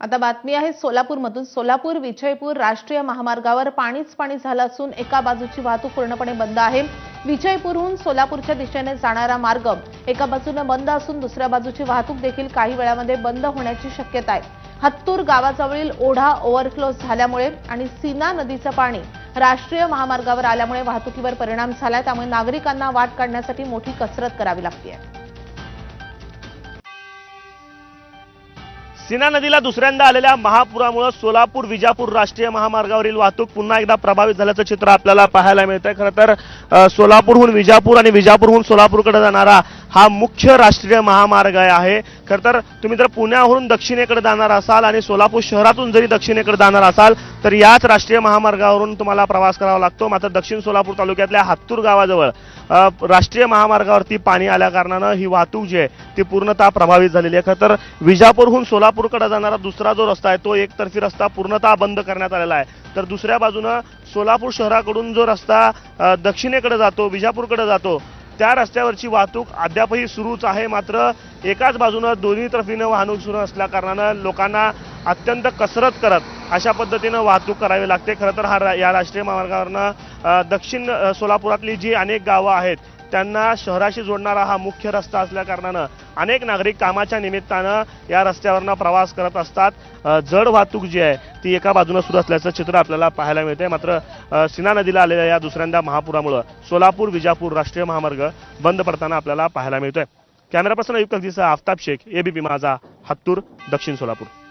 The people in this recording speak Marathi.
आता बातमी आहे सोलापूरमधून. सोलापूर विजयपूर राष्ट्रीय महामार्गावर पाणीच पाणी झालं असून एका बाजूची वाहतूक पूर्णपणे बंद आहे. विजयपूरहून सोलापूरच्या दिशेने जाणारा मार्ग एका बाजूने बंद असून दुसऱ्या बाजूची वाहतूक देखील काही वेळामध्ये बंद होण्याची शक्यता आहे. हत्तूर गावाजवळील ओढा ओव्हरफ्लो झाल्यामुळे आणि सीना नदीचं पाणी राष्ट्रीय महामार्गावर आल्यामुळे वाहतुकीवर परिणाम झालाय. त्यामुळे नागरिकांना वाट काढण्यासाठी मोठी कसरत करावी लागते सीना नदीला दुसऱ्यांदा आलेल्या महापुरामुळे सोलापूर विजापूर राष्ट्रीय महामार्गावरील वाहतूक पुन्हा एकदा प्रभावित झाल्याचं चित्र आपल्याला पाहायला मिळतंय. खरं तर सोलापूरहून विजापूर आणि विजापूरहून सोलापूरकडे जाणारा हा मुख्य राष्ट्रीय महामार्ग आहे. खरं तर तुम्ही जर पुण्याहून दक्षिणेकडे जाणार असाल आणि सोलापूर शहरातून जरी दक्षिणेकडे जाणार असाल तर याच राष्ट्रीय महामार्गावरून तुम्हाला प्रवास करावा लागतो. मात्र दक्षिण सोलापूर तालुक्यातल्या हातूर गावाजवळ राष्ट्रीय महामार्गावरती पाणी आल्याकारणानं ही वाहतूक जी आहे ती पूर्णतः प्रभावित झालेली आहे. खरं तर विजापूरहून सोलापूरकडे जाणारा दुसरा जो रस्ता आहे तो एकतर्फी रस्ता पूर्णतः बंद करण्यात आलेला आहे. तर दुसऱ्या बाजूनं सोलापूर शहराकडून जो रस्ता दक्षिणेकडे जातो विजापूरकडे जातो त्या रस्त्यावरची वाहतूक अद्यापही सुरूच आहे. मात्र एकाच बाजूनं दोन्ही तर्फीनं वाहतूक सुरू असल्याकारणानं लोकांना अत्यंत कसरत करत अशा पद्धतीनं वाहतूक करावी लागते. खरं तर हा रा- या राष्ट्रीय महामार्गावरनं दक्षिण सोलापुरातली जी अनेक गावं आहेत त्यांना शहराशी जोडणारा हा मुख्य रस्ता असल्याकारणानं अनेक नागरिक कामाच्या निमित्तानं या रस्त्यावरनं प्रवास करत असतात. जड वाहतूक जी आहे ती एका बाजूनं सुरू असल्याचं चित्र आपल्याला पाहायला मिळते मात्र अ, सीना नदीला आलेल्या या दुसऱ्यांदा महापुरामुळं सोलापूर विजापूर राष्ट्रीय महामार्ग बंद पडताना आपल्याला पाहायला मिळतोय. कॅमेरा पर्सन अयुक्त आफताब शेख एबीपी माझा हत्तूर दक्षिण सोलापूर.